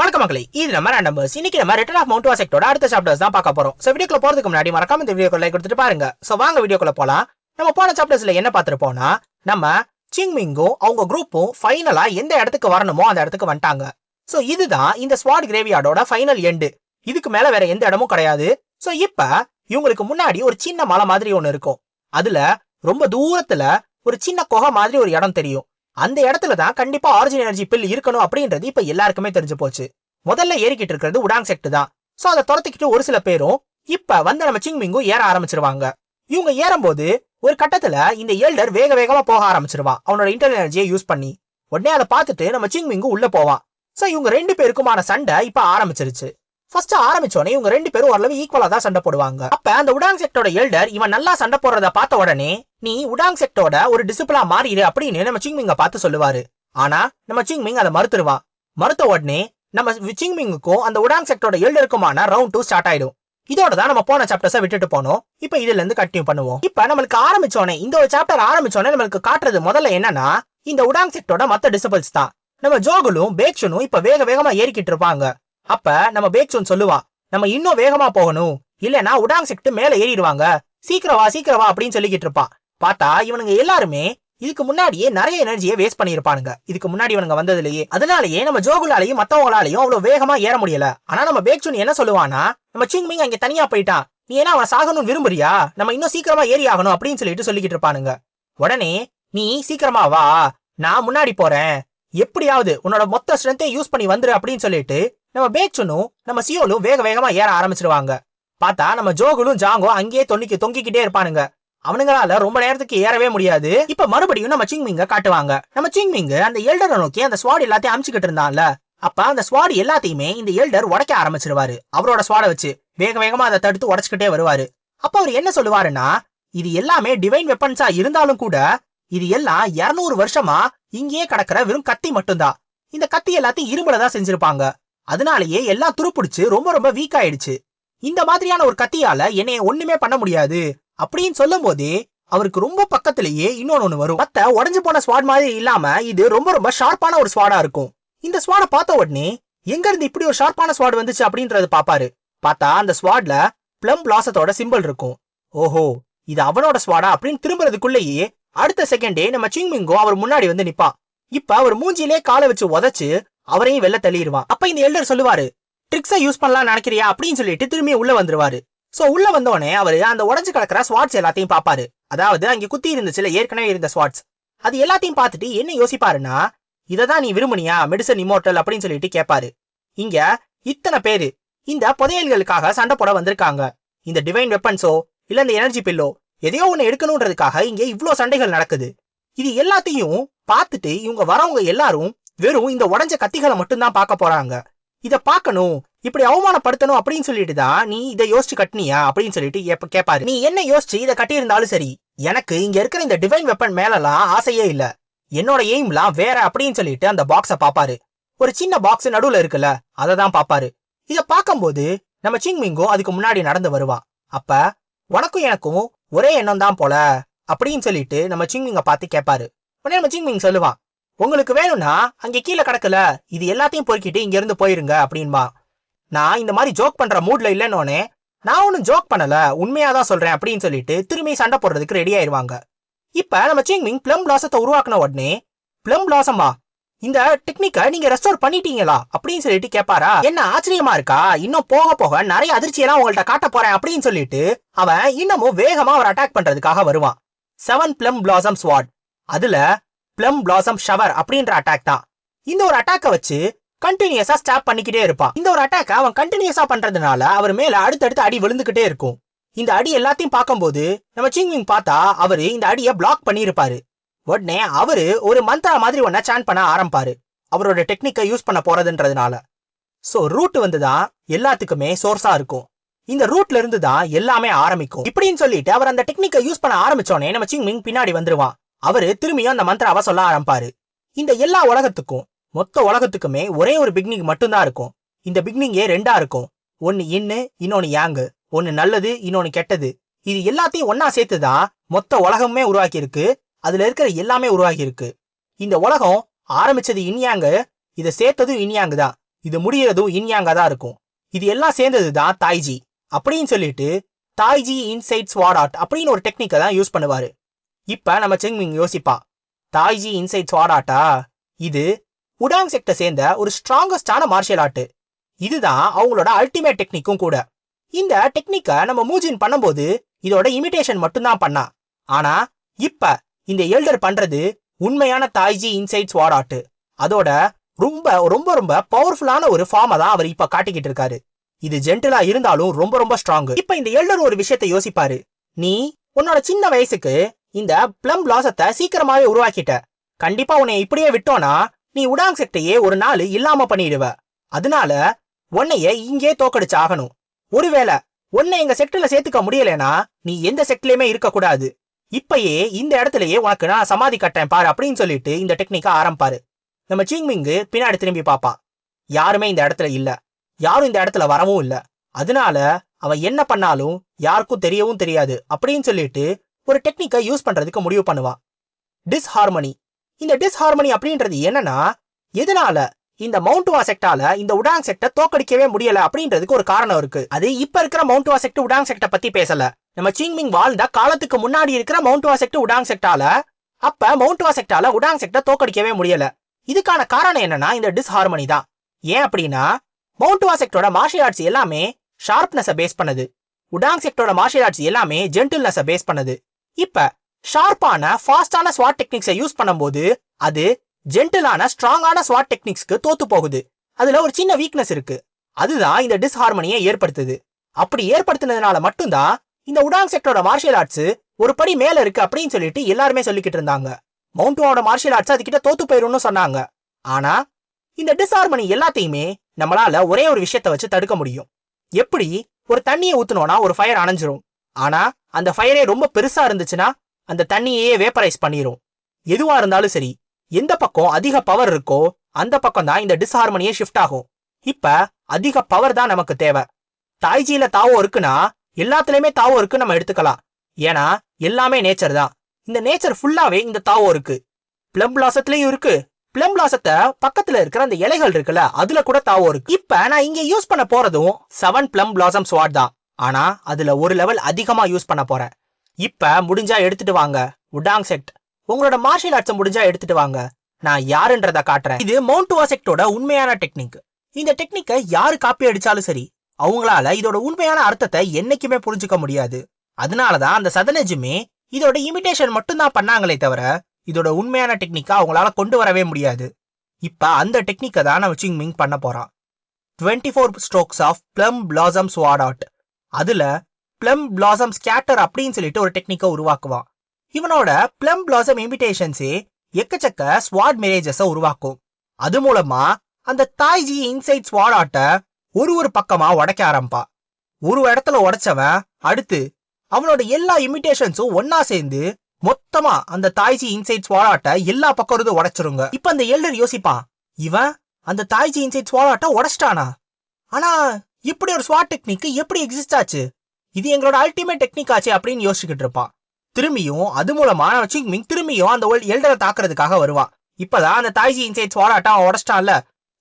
வணக்கம் மக்களே இது நம்ம நம்பர்ஸ் இன்னைக்கு நம்ம ரிட்டர்ன் ஆஃப் மவுண்ட் வாசெக்டோட அடுத்த சாப்டர்ஸ் தான் பார்க்க போறோம். சோ வீடியோக்குள்ள போறதுக்கு முன்னாடி மறக்காம இந்த வீடியோக்கு லைக் கொடுத்துட்டு பாருங்க. சோ வாங்க வீடியோக்குள்ள போலாம். நம்ம போன சாப்டர்ஸ்ல என்ன பார்த்திருப்போம்னா நம்ம சிங்மிங்கும் அவங்க குரூப்பும் ஃபைனலா எந்த இடத்துக்கு வரணுமோ அந்த இடத்துக்கு வந்துட்டாங்க. சோ இதுதான் இந்த ஸ்வாட் கிரேவியார்டோட ஃபைனல் எண்டு இதுக்கு மேல வேற எந்த இடமும் கிடையாது. சோ இப்ப இவங்களுக்கு முன்னாடி ஒரு சின்ன மலை மாதிரி ஒன்னு இருக்கும். அதுல ரொம்ப தூரத்துல ஒரு சின்ன குகை மாதிரி ஒரு இடம் தெரியும். அந்த இடத்துல தான் கண்டிப்பா ஆரிஜின் எனர்ஜி பில் இருக்கணும் அப்படின்றது இப்ப எல்லாருக்குமே தெரிஞ்சு போச்சு. முதல்ல ஏறிக்கிட்டு இருக்கிறது உடாங் செக்ட் தான். சோ அதை துரத்திக்கிட்டு ஒரு சில பேரும் இப்ப வந்து நம்ம சிங்மிங்கும் ஏற ஆரம்பிச்சிருவாங்க. இவங்க ஏறும்போது ஒரு கட்டத்துல இந்த எல்டர் வேக வேகமா போக ஆரம்பிச்சிருவான் அவனோட இன்டர் எனர்ஜியை யூஸ் பண்ணி. உடனே அதை பார்த்துட்டு நம்ம சிங்மிங்கும் உள்ள போவான். சோ இவங்க ரெண்டு பேருக்குமான சண்டை இப்ப ஆரம்பிச்சிருச்சு. ஃபர்ஸ்ட் ஆரம்பிச்சோடனே இவங்க ரெண்டு பேரும் ஓரளவு ஈக்குவலா தான் சண்டை போடுவாங்க. அப்ப அந்த உடாங் செக்டோட எல்டர் இவன் நல்லா சண்டை போடுறத பார்த்த உடனே நீ உடாங் செக்டோட ஒரு டிசிப்ளா மாறிடு அப்படின்னு நம்ம சிங்மிங்க பார்த்து சொல்லுவாரு. ஆனா நம்ம சிங்மிங் அதை மறுத்துருவான். மறுத்த உடனே நம்ம சிங்மிங்குக்கும் அந்த உடாங் செக்டோட எல்டருக்குமான ரவுண்ட் டூ ஸ்டார்ட் ஆயிடும். இதோட தான் நம்ம போன சாப்டர்ஸை விட்டுட்டு போனோம். இப்போ இதுல இருந்து கண்டினியூ பண்ணுவோம். இப்ப நம்மளுக்கு ஆரம்பிச்சோனே இந்த ஒரு சாப்டர் ஆரம்பிச்சோனே நம்மளுக்கு காட்டுறது முதல்ல என்னன்னா இந்த உடாங் செக்டோட மத்த டிசிபிள்ஸ் தான். நம்ம ஜோகுலும் பேக்ஷனும் இப்ப வேக வேகமா ஏறிக்கிட்டு இருப்பாங்க. அப்ப நம்ம பேக்சோன் சொல்லுவான் நம்ம இன்னும் வேகமா போகணும். இல்லனா உடாங் செக்ட் மேல ஏறிடுவாங்க. சீக்கிரம் வா சீக்கிரம் வா அப்படின்னு சொல்லிக்கிட்டு இருப்பான் பார்த்தா இவனுங்க எல்லாருமே இதுக்கு முன்னாடியே நிறைய எனர்ஜியை வேஸ்ட் பண்ணிருப்பானுங்க இதுக்கு முன்னாடி இவனுங்க வந்ததுலயே அதனாலயே நம்ம ஜோகுலாலையும் மத்தவங்களாலையும் அவ்வளவு வேகமா ஏற முடியல. ஆனா நம்ம பேக்சுன் என்ன சொல்லுவானா நம்ம சிங்மிங் அங்க தனியா போயிட்டான். நீ ஏன்னா அவன் சாகணும்னு விரும்புறியா? நம்ம இன்னும் சீக்கிரமா ஏறி ஆகணும் அப்படின்னு சொல்லிட்டு சொல்லிக்கிட்டு இருப்பானுங்க. உடனே நீ சீக்கிரமா வா. நான் முன்னாடி போறேன். எப்படியாவது உன்னோட மொத்த ஸ்ட்ரென்த்தையும் யூஸ் பண்ணி வந்துரு அப்படின்னு சொல்லிட்டு நம்ம பேக்சுனும் நம்ம சியோலும் வேக வேகமா ஏற ஆரம்பிச்சிருவாங்க. பார்த்தா நம்ம ஜோகுலும் ஜாங்கோ அங்கேயே தொங்கிக்கு தொங்கிக்கிட்டே இருப்பானுங்க. அவனுங்களால ரொம்ப நேரத்துக்கு ஏறவே முடியாது. இப்ப மறுபடியும் நம்ம சிங்மிங்க காட்டுவாங்க. நம்ம சிங்மிங்க அந்த எல்டரை நோக்கி அந்த ஸ்வாட் எல்லாத்தையும் அமிச்சுக்கிட்டு இருந்தான்ல. அப்ப அந்த ஸ்வாட் எல்லாத்தையுமே இந்த எல்டர் உடைக்க ஆரம்பிச்சிருவாரு. அவரோட ஸ்வாடை வச்சு வேக வேகமா அதை தடுத்து உடச்சுக்கிட்டே வருவாரு. அப்ப அவர் என்ன சொல்லுவாருன்னா இது எல்லாமே டிவைன் வெப்பன்ஸா இருந்தாலும் கூட இது எல்லாம் 200 வருஷமா இங்கேயே கிடக்கிற வெறும் கத்தி மட்டும்தான். இந்த கத்தி எல்லாத்தையும் இரும்புல தான் செஞ்சிருப்பாங்க. அதனாலேயே எல்லாம் துருப்பிடிச்சு ரொம்ப ரொம்ப வீக் ஆயிடுச்சு. இந்த மாதிரியான ஒரு கத்தியால என்னைய ஒண்ணுமே பண்ண முடியாது. அப்படின்னு சொல்லும் போதே அவருக்கு ரொம்ப பக்கத்திலேயே இன்னொன்னு வரும். மத்த உடஞ்சு போன ஸ்வாட் மாதிரி இல்லாம இது ரொம்ப ரொம்ப ஷார்ப்பான ஒரு ஸ்வாடா இருக்கும். இந்த ஸ்வாடை பார்த்த உடனே எங்க இருந்து இப்படி ஒரு ஷார்ப்பான ஸ்வாட் வந்துச்சு அப்படின்றது பாப்பாரு. பார்த்தா அந்த ஸ்வாட்ல பிளம் பிளாசத்தோட சிம்பிள் இருக்கும். ஓஹோ இது அவனோட ஸ்வாடா அப்படின்னு திரும்புறதுக்குள்ளேயே அடுத்த செகண்டே நம்ம சிங்மிங்கோ அவர் முன்னாடி வந்து நிப்பா. இப்ப அவர் மூஞ்சிலே காலை வச்சு உதைச்சு அவரையும் வெளில தள்ளிடுவான் அப்ப இந்த எல்டர் சொல்லுவாரு ட்ரிக்ஸை யூஸ் பண்ணலாம் நினைக்கிறியா? அப்படின்னு சொல்லிட்டு திரும்பி உள்ள வந்துருவாரு. சோ உள்ள வந்தோடனே அவரு அந்த உடஞ்சு கிடக்கிற ஸ்வாட்ஸ் எல்லாத்தையும் பாப்பாரு. அதாவது அங்க குத்தி இருந்துச்சுல ஏற்கனவே இருந்த ஸ்வாட்ஸ் அது எல்லாத்தையும் பார்த்துட்டு என்ன யோசிப்பாருன்னா இததான் நீ விரும்புனியா மெடிசன் இமோட்டல் அப்படின்னு சொல்லிட்டு கேட்பாரு இங்க இத்தனை பேரு இந்த புதையல்களுக்காக சண்டை போட வந்திருக்காங்க. இந்த டிவைன் வெப்பன்ஸோ இல்ல இந்த எனர்ஜி பில்லோ எதையோ ஒன்னு எடுக்கணுன்றதுக்காக இங்க இவ்ளோ சண்டைகள் நடக்குது. இது எல்லாத்தையும் பார்த்துட்டு இவங்க வரவங்க எல்லாரும் வெறும் இந்த உடஞ்ச கத்திகளை மட்டும்தான் பார்க்க போறாங்க. இத பார்க்கணும் இப்படி அவமானப்படுத்தணும் அப்படின்னு சொல்லிட்டு தான் நீ இதை யோசிச்சு கட்டினியா அப்படின்னு சொல்லிட்டு எப்ப கேட்பாரு நீ என்ன யோசிச்சு இதை கட்டியிருந்தாலும் சரி எனக்கு இங்க இருக்கிற இந்த டிவைன் வெப்பன் மேலலாம் ஆசையே இல்ல. என்னோட எய்ம்லாம் வேற அப்படின்னு சொல்லிட்டு அந்த பாக்ஸ பாப்பாரு ஒரு சின்ன பாக்ஸ் நடுவுல இருக்குல்ல அதை தான் பாப்பாரு இத பார்க்கும்போது நம்ம சிங்மிங்கோ அதுக்கு முன்னாடி நடந்து வருவான். அப்ப உனக்கும் எனக்கும் ஒரே எண்ணம் தான் போல அப்படின்னு சொல்லிட்டு நம்ம சிங்மிங்க பார்த்து கேட்பாரு உடனே நம்ம சிங்மிங் சொல்லுவான் உங்களுக்கு வேணும்னா அங்கே கீழே கிடக்கல இது எல்லாத்தையும் பொறுக்கிட்டு இங்கேருந்து போயிருங்க அப்படின்பா. நான் இந்த மாதிரி ஜோக் பண்ற மூட்ல இல்லைன்னொன்னே நான் ஒன்னும் ஜோக் பண்ணல உண்மையா தான் சொல்றேன் அப்படின்னு சொல்லிட்டு திரும்பி சண்டை போடுறதுக்கு ரெடி ஆயிருவாங்க. இப்ப நம்ம சிங்மிங் பிளம் பிளாசத்தை உருவாக்குன உடனே பிளம் பிளாசமா இந்த டெக்னிக்கை நீங்க ரெஸ்டோர் பண்ணிட்டீங்களா? அப்படின்னு சொல்லிட்டு கேட்பாரா என்ன ஆச்சரியமா இருக்கா? இன்னும் போக போக நிறைய அதிர்ச்சியெல்லாம் உங்கள்ட்ட காட்ட போறேன் அப்படின்னு சொல்லிட்டு அவன் இன்னமும் வேகமா அவர் அட்டாக் பண்றதுக்காக வருவான். செவன் பிளம் பிளாசம் ஸ்வாட் அதுல பிளம் பிளாசம் ஷவர் அப்படின்ற அட்டாக் தான். இந்த ஒரு அட்டாக்கை வச்சு கண்டினியூஸா ஸ்டாப் பண்ணிக்கிட்டே இருப்பான். இந்த ஒரு அட்டாக் அவன் கண்டினியூஸா பண்றதுனால அவர் மேல அடுத்தடுத்து அடி விழுந்துகிட்டே இருக்கும். இந்த அடி எல்லாத்தையும் பார்க்கும்போது நம்ம சிங்விங் பார்த்தா அவரு இந்த அடியை பிளாக் பண்ணியிருப்பாரு. உடனே அவரு ஒரு மந்த்ரா மாதிரி ஒன்ன சான் பண்ண ஆரம்பிப்பாரு. அவரோட டெக்னிக்கை யூஸ் பண்ண போறதுன்றதுனால. சோ ரூட் வந்து தான் எல்லாத்துக்குமே சோர்ஸா இருக்கும். இந்த ரூட்ல இருந்து தான் எல்லாமே ஆரம்பிக்கும். இப்படின்னு சொல்லிட்டு அவர் அந்த டெக்னிக்கை யூஸ் பண்ண ஆரம்பிச்சோடனே நம்ம சிங்மிங் பின்னாடி வந்துருவான். அவரு திரும்பியும் அந்த மந்திராவை சொல்ல ஆரம்பிப்பாரு. இந்த எல்லா உலகத்துக்கும் மொத்த உலகத்துக்குமே ஒரே ஒரு பிக்னிங் மட்டும்தான் இருக்கும். இந்த பிக்னிங்கே ரெண்டா இருக்கும். ஒன்னு இன்னு இன்னொன்னு யாங்கு ஒன்னு நல்லது இன்னொன்னு கெட்டது. இது எல்லாத்தையும் ஒன்னா சேர்த்துதான் மொத்த உலகமே உருவாக்கி இருக்கு அதுல இருக்கிற எல்லாமே உருவாகி இருக்கு இந்த உலகம் ஆரம்பிச்சது இன்யாங்க இதை சேர்த்ததும் இனியாங்கு தான். இது முடியறதும் இன்யாங்கா தான் இருக்கும். இது எல்லாம் சேர்ந்தது தான் தாய்ஜி. அப்படின்னு சொல்லிட்டு தாய்ஜி இன்சைட் ஸ்வாட் ஆர்ட் அப்படின்னு ஒரு டெக்னிக்கை தான் யூஸ் பண்ணுவாரு. இப்ப நம்ம செங்மிங் யோசிப்பா. தாய்ஜி இன்சைட் ஸ்வாட் ஆர்ட்டா இது உடாங் செக்ட சேர்ந்த ஒரு ஸ்ட்ராங்கஸ்டான மார்ஷியல் ஆர்ட் இதுதான் அவங்களோட அல்டிமேட் டெக்னிக்கும் கூட. இந்த டெக்னிக்கை நம்ம மூஜின் பண்ணும்போது இதோட இமிடேஷன் மட்டும்தான் பண்ணா. ஆனா இப்ப இந்த எல்டர் பண்றது உண்மையான தாய்ஜி இன்சைட் ஸ்வாட் ஆர்ட் அதோட ரொம்ப ரொம்ப ரொம்ப பவர்ஃபுல்லான ஒரு ஃபார்மை தான் அவர் இப்ப காட்டிக்கிட்டு இருக்காரு. இது ஜென்டலா இருந்தாலும் ரொம்ப ரொம்ப ஸ்ட்ராங் இப்ப இந்த எல்டர் ஒரு விஷயத்தை யோசிப்பாரு. நீ உன்னோட சின்ன வயசுக்கு இந்த பிளம் பிளாசத்தை சீக்கிரமாவே உருவாக்கிட்ட. கண்டிப்பா உன்னை இப்படியே விட்டோனா நீ உடாங் செக்டையே ஒரு நாள் இல்லாம பண்ணிடுவ. அதனால உன்னைய இங்கே தோக்கடிச்சு ஆகணும். ஒருவேளை உன்னை எங்க செக்டர்ல சேர்த்துக்க முடியலனா நீ எந்த செக்ட்லயுமே இருக்க கூடாது. இப்பயே இந்த இடத்துலயே உனக்கு நான் சமாதி கட்டேன் பாரு அப்படின்னு சொல்லிட்டு இந்த டெக்னிக்கா ஆரம்பிப்பாரு. நம்ம சீங்மிங்கு பின்னாடி திரும்பி பார்ப்பான் யாருமே இந்த இடத்துல இல்ல. யாரும் இந்த இடத்துல வரவும் இல்ல. அதனால அவன் என்ன பண்ணாலும் யாருக்கும் தெரியவும் தெரியாது அப்படின்னு சொல்லிட்டு ஒரு டெக்னிக்கை யூஸ் பண்றதுக்கு முடிவு பண்ணுவான் டிஸ்ஹார்மனி இந்த டிஸ்ஹார்மனி அப்படின்றது என்னன்னா எதனால இந்த மவுண்ட் செக்டால இந்த உடாங் செக்டை தோக்கடிக்கவே முடியல அப்படின்றதுக்கு ஒரு காரணம் இருக்கு. அது இப்ப இருக்கிற மவுண்ட் செக்ட் உடாங் செக்டை பத்தி பேசல. நம்ம சிங்மிங் வாழ்ந்த காலத்துக்கு முன்னாடி இருக்கிற மவுண்ட் வாசெக்ட் உடாங் செக்டால அப்ப மவுண்ட் செக்டால உடாங் செக்டை தோக்கடிக்கவே முடியல. இதுக்கான காரணம் என்னன்னா இந்த டிஸ்ஹார்மனி தான். ஏன் அப்படின்னா மவுண்ட் வாசெக்டோட மார்ஷியல் ஆர்ட்ஸ் எல்லாமே ஷார்ப்னஸை பேஸ் பண்ணுது. உடாங் செக்டோட மார்ஷியல் ஆர்ட்ஸ் எல்லாமே ஜென்டில்னஸை பேஸ் பண்ணுது. இப்ப ஷார்ப்பான ஃபாஸ்டான ஸ்வாட் டெக்னிக்ஸை யூஸ் பண்ணும்போது அது ஜென்டிலான ஸ்ட்ராங்கான ஸ்வாட் டெக்னிக்ஸ்க்கு தோத்து போகுது. அதுல ஒரு சின்ன வீக்னஸ் இருக்கு. அதுதான் இந்த டிஸ்ஹார்மனியை ஏற்படுத்துது. அப்படி ஏற்படுத்தினதுனால மட்டும்தான் இந்த உடாங் செக்டரோட மார்ஷியல் ஆர்ட்ஸ் ஒரு படி மேல இருக்கு அப்படின்னு சொல்லிட்டு எல்லாருமே சொல்லிக்கிட்டு இருந்தாங்க. மவுண்ட்வாவோட மார்ஷியல் ஆர்ட்ஸ் அதுக்கிட்ட தோத்து போயிரும்னு சொன்னாங்க. ஆனா இந்த டிஸ்ஹார்மனி எல்லாத்தையுமே நம்மளால ஒரே ஒரு விஷயத்த வச்சு தடுக்க முடியும். எப்படி? ஒரு தண்ணியை ஊத்துனோம்னா ஒரு ஃபயர் அணைஞ்சிரும். ஆனா அந்த ஃபயரே ரொம்ப பெருசா இருந்துச்சுன்னா அந்த தண்ணியையே வேப்பரைஸ் பண்ணிரும். எதுவா இருந்தாலும் சரி எந்த பக்கம் அதிக பவர் இருக்கோ அந்த பக்கம் தான் இந்த டிஸ்ஹார்மனியே ஷிஃப்ட் ஆகும். இப்ப அதிக பவர் தான் நமக்கு தேவை. தாய்ஜியில தாவோ இருக்குன்னா எல்லாத்துலயுமே தாவோ இருக்கு நம்ம எடுத்துக்கலாம். ஏன்னா எல்லாமே நேச்சர் தான். இந்த நேச்சர் ஃபுல்லாவே இந்த தாவோ இருக்கு. பிளம் பிளாசத்துலயும் இருக்கு. பிளம் பிளாசத்தை பக்கத்துல இருக்கிற அந்த இலைகள் இருக்குல்ல அதுல கூட தாவோ இருக்கு. இப்ப நான் இங்க யூஸ் பண்ண போறதும் செவன் பிளம் பிளாசம் ஸ்வாட் தான். ஆனா அதுல ஒரு லெவல் அதிகமா யூஸ் பண்ண போற இப்ப முடிஞ்சா எடுத்துட்டு வாங்க. உடாங் செட் உங்களோட மார்ஷியல் ஆர்ட்ஸ் முடிஞ்சா எடுத்துட்டு வாங்க. நான் யாருன்றத காட்டுறேன். இது மவுண்ட் வாசெக்டோட உண்மையான டெக்னிக் இந்த டெக்னிக்கை யாரு காப்பி அடிச்சாலும் சரி அவங்களால இதோட உண்மையான அர்த்தத்தை என்னைக்குமே புரிஞ்சுக்க முடியாது. அதனாலதான் அந்த சதனஜுமே இதோட இமிடேஷன் மட்டும்தான் பண்ணாங்களே தவிர இதோட உண்மையான டெக்னிக்கா அவங்களால கொண்டு வரவே முடியாது. இப்ப அந்த டெக்னிக்கை தான் நம்ம சிங்மிங் பண்ண போறான் twenty four strokes of plum blossom sword art அதுல பிளம் பிளாசம் ஸ்கேட்டர் அப்படின்னு சொல்லிட்டு ஒரு டெக்னிக்கை உருவாக்குவான். இவனோட பிளம் பிளாசம் இமிடேஷன்ஸே எக்கச்சக்க ஸ்வாட் மேரேஜஸ உருவாக்கும். அது மூலமா அந்த தாய்ஜி இன்சைட் ஸ்வாட் ஆட்டை ஒரு ஒரு பக்கமா உடைக்க ஆரம்பா ஒரு இடத்துல உடைச்சவன் அடுத்து அவனோட எல்லா இமிடேஷன்ஸும் ஒன்னா சேர்ந்து மொத்தமா அந்த தாய்ஜி இன்சைட் ஸ்வாலாட்ட எல்லா பக்கம் இருந்து உடைச்சிருங்க. இப்ப அந்த எல்டர் யோசிப்பான் இவன் அந்த தாய்ஜி இன்சைட் ஸ்வாலாட்ட உடைச்சிட்டானா? ஆனா இப்படி ஒரு ஸ்வாட் டெக்னிக் எப்படி எக்ஸிஸ்ட் ஆச்சு? இது எங்களோட அல்டிமேட் டெக்னிக் ஆச்சு அப்படின்னு யோசிச்சுக்கிட்டு இருப்பான் திரும்பியும் அது மூலமா சிங்மிங் திரும்பியும் அந்த எல்டரை தாக்குறதுக்காக வருவான் இப்பதான் அந்த தாய்ஜி இன்சைட் ஸ்வாலாட்ட உடச்சிட்டான்ல.